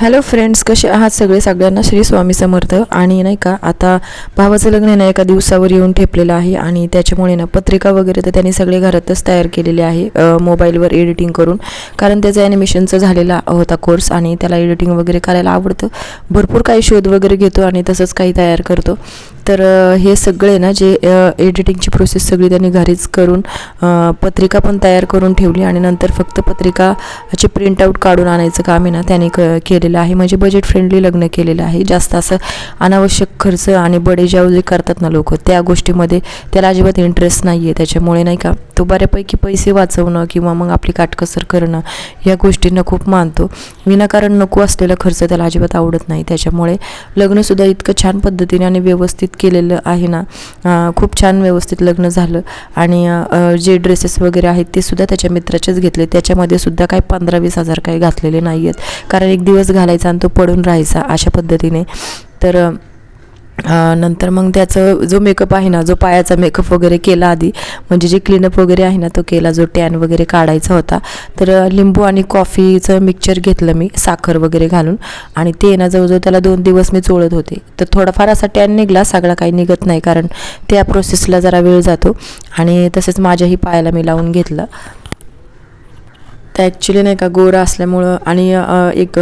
Hello friends कसे आहात सगळे? सगळ्यांना श्री स्वामी समर्थ. आणि नाही का आता भावाचं लग्न नाही ना एका दिवसावर येऊन ठेपलेलं आहे आणि त्याच्यामुळे ना पत्रिका वगैरे तर त्यांनी सगळे घरातच तयार केलेले आहे मोबाईलवर एडिटिंग करून. कारण त्याचं ॲनिमेशनचं झालेला होता कोर्स आणि त्याला एडिटिंग वगैरे करायला आवडतं. भरपूर काही शोध वगैरे घेतो आणि तसंच काही तयार करतो. तर हे सगळे ना जे एडिटिंगची प्रोसेस सगळी त्यांनी घरीच करून पत्रिका पण तयार करून ठेवली आणि नंतर फक्त पत्रिकाचे प्रिंटआउट काढून आणायचं काम आहे ना त्याने क केलेलं आहे. म्हणजे बजेट फ्रेंडली लग्न केलेलं आहे. जास्त असं अनावश्यक खर्च आणि बडेजाव जे करतात ना लोक. त्या गोष्टीमध्ये त्याला अजिबात इंटरेस्ट नाही आहे त्याच्यामुळे नाही का तो बऱ्यापैकी पैसे वाचवणं किंवा मग आपली काटकसर करणं या गोष्टींना खूप मानतो. विनाकारण नको असलेला खर्च त्याला अजिबात आवडत नाही. त्याच्यामुळे लग्नसुद्धा इतकं छान पद्धतीने आणि व्यवस्थित केलेलं आहे ना. खूप छान व्यवस्थित लग्न झालं. आणि जे ड्रेसेस वगैरे आहेत ते सुद्धा त्याच्या मित्राचेच घेतले. त्याच्यामध्ये सुद्धा काही पंधरा वीस हजार काही घातलेले नाही आहेत कारण एक दिवस घालायचा आणि तो पडून राहायचा अशा पद्धतीने. तर नंतर मग त्याचं जो मेकअप आहे ना जो पायाचा मेकअप वगैरे केला आधी म्हणजे जे क्लीनअप वगैरे आहे ना तो केला जो टॅन वगैरे काढायचा होता. तर लिंबू आणि कॉफीचं मिक्सचर घेतलं मी साखर वगैरे घालून. आणि ते ना जवळजवळ त्याला दोन दिवस मी चोळत होते. तर थोडाफार असा टॅन निघला सगळा काही निघत नाही कारण त्या प्रोसेसला जरा वेळ जातो. आणि तसेच माझ्याही पायाला मी लावून घेतलं. तर ॲक्च्युली नाही का गोरा असल्यामुळं आणि एक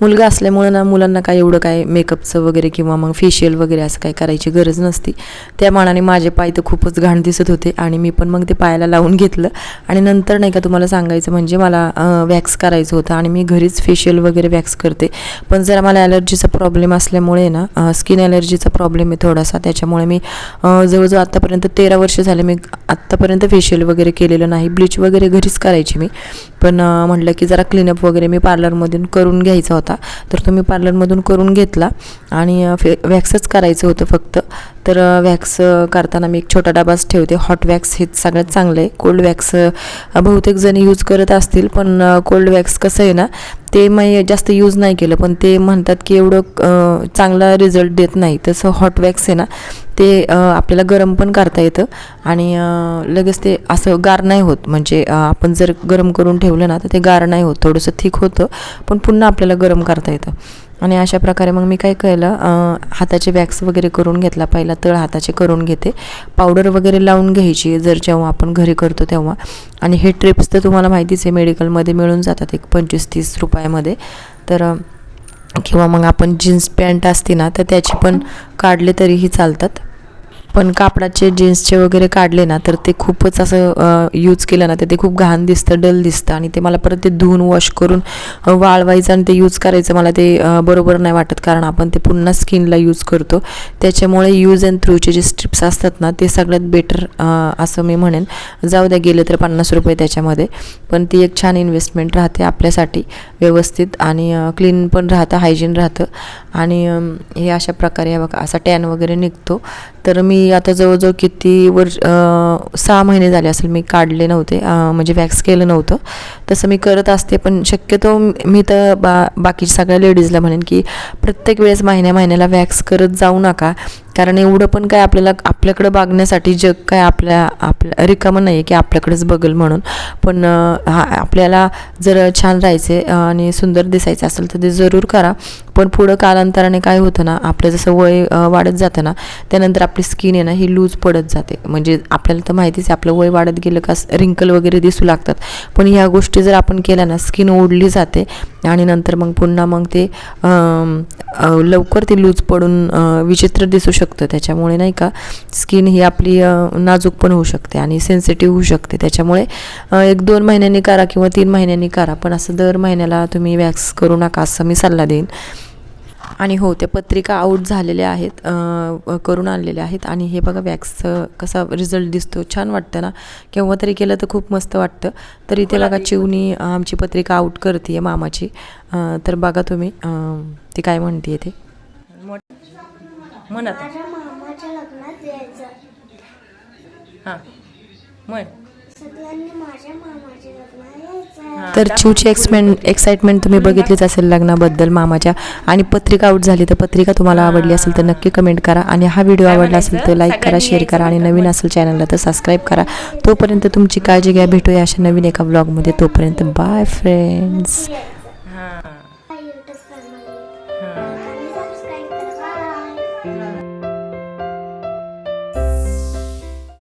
मुलगा असल्यामुळं ना मुलांना काय एवढं काय मेकअपचं वगैरे किंवा मग फेशियल वगैरे असं काय करायची गरज नसती. त्या मानाने माझे पाय तर खूपच घाण दिसत होते आणि मी पण मग ते पायाला लावून घेतलं. आणि नंतर नाही का तुम्हाला सांगायचं म्हणजे मला वॅक्स करायचं होतं आणि मी घरीच फेशियल वगैरे वॅक्स करते. पण जरा मला ॲलर्जीचा प्रॉब्लेम असल्यामुळे ना स्किन ॲलर्जीचा प्रॉब्लेम आहे थोडासा. त्याच्यामुळे मी जवळजवळ आत्तापर्यंत तेरा वर्ष झाले मी आत्तापर्यंत फेशियल वगैरे केलेलं नाही. ब्लीच वगैरे घरीच करायची मी. पण पण म्हटलं की जरा क्लीनअप वगैरे मी पार्लरमधून करून घ्यायचा होता. तर तो मी पार्लरमधून करून घेतला आणि फे वॅक्सच करायचं होतं फक्त. तर वॅक्स करताना मी एक छोटा डबाच ठेवते. हॉट वॅक्स हे सगळ्यात चांगलं आहे. कोल्ड वॅक्स बहुतेक जण यूज करत असतील पण कोल्ड वॅक्स कसं आहे ना ते मी जास्त यूज नाही केलं. पण ते म्हणतात की एवढं चांगला रिझल्ट देत नाही. तसं हॉट वॅक्स आहे ना ते आपल्याला गरम पण करता येतं. आणि लगेच ते असं गार नाही होत. म्हणजे आपण जर गरम करून ठेवलं ना तर ते गार नाही होत. थोडंसं थिक होतं पण पुन्हा आपल्याला गरम करता येतं. आणि अशा प्रकारे मग मी काय केलं हाताचे वॅक्स वगैरे करून घेतला. पहिला तळ हाताचे करून घेते. पावडर वगैरे लावून घ्यायची जर जेव्हा आपण घरी करतो तेव्हा. आणि हे ट्रिप्स तर तुम्हाला माहितीच आहे मेडिकलमध्ये मिळून जातात एक पंचवीस तीस रुपयामध्ये. तर किंवा मग आपण जीन्स पॅन्ट असते ना तर त्याची पण काढले तरीही चालतात. पण कापडाचे जीन्सचे वगैरे काढले ना तर ते खूपच असं यूज केलं ना तर ते खूप घाण दिसतं डल दिसतं. आणि ते मला परत ते धुवून वॉश करून वाळवायचं आणि ते यूज करायचं मला ते बरोबर नाही वाटत. कारण आपण ते पुन्हा स्किनला यूज करतो. त्याच्यामुळे यूज अँड थ्रूचे जे स्ट्रिप्स असतात ना ते सगळ्यात बेटर असं मी म्हणेन. जाऊ द्या गेलं तर पन्नास रुपये त्याच्यामध्ये. पण ती एक छान इन्व्हेस्टमेंट राहते आपल्यासाठी व्यवस्थित. आणि क्लीन पण राहतं हायजीन राहतं. आणि हे अशा प्रकारे बघा असा टॅन वगैरे निघतो. तर मी आता जवळजवळ किती वर्ष सहा महिने झाले असेल मी काढले नव्हते म्हणजे वॅक्स केलं नव्हतं. तसं मी करत असते पण शक्यतो मी तर बा बाकीच्या सगळ्या लेडीजला म्हणेन की प्रत्येक वेळेस महिन्या महिन्याला वॅक्स करत जाऊ नका. कारण एवढं पण काय आपल्याला आपल्याकडं बघण्यासाठी जग काय आपल्या आपल्या रिकामं नाही आहे की आपल्याकडेच बघल म्हणून. पण हा आपल्याला जर छान राहायचे आणि सुंदर दिसायचं असेल तर ते जरूर करा. पण पुढं कालांतराने काय होतं ना आपलं जसं वय वाढत जातं ना त्यानंतर आपली स्किन आहे ना ही लूज पडत जाते. म्हणजे आपल्याला तर माहितीच आहे आपलं वय वाढत गेलं का रिंकल वगैरे दिसू लागतात. पण ह्या गोष्टी जर आपण केल्या ना स्किन ओढली जाते आणि नंतर मग पुन्हा मग ते लवकर ती लूज पडून विचित्र दिसू शकते. त्याच्यामुळे नाही का स्किन ही आपली नाजूक पण होऊ शकते आणि सेन्सिटिव्ह होऊ शकते. त्याच्यामुळे एक दोन महिन्यांनी करा किंवा तीन महिन्यांनी करा. पण असं दर महिन्याला तुम्ही वॅक्स करू नका असं मी सल्ला देईन. आणि हो त्या पत्रिका आऊट झालेल्या आहेत करून आणलेल्या आहेत. आणि हे बघा वॅक्सचं कसा रिझल्ट दिसतो. छान वाटतं ना? केव्हा तरी केलं तर खूप मस्त वाटतं. तर इथे बघा चिवणी आमची पत्रिका आऊट करते मामाची. अ, तर बघा तुम्ही ती काय म्हणते ते? म्हण आता माझ्या मामाच्या लग्नात यायचं. हां. म्हण सगळ्यांनी माझ्या मामाच्या लग्नात यायचं. तर चिवची एक्समेंट एक्साइटमेंट तुम्ही बघितलीच असेल लग्नाबद्दल मामाच्या. आणि पत्रिका आउट झाली तर पत्रिका तुम्हाला आवडली असेल तर नक्की कमेंट करा. आणि हा व्हिडिओ आवडला असेल तर लाईक करा शेअर करा आणि नवीन असेल चॅनलला तर सबस्क्राईब करा. तोपर्यंत तुमची काळजी घ्या. भेटूया अशा नवीन एका ब्लॉगमध्ये तोपर्यंत बाय फ्रेंड्स हां.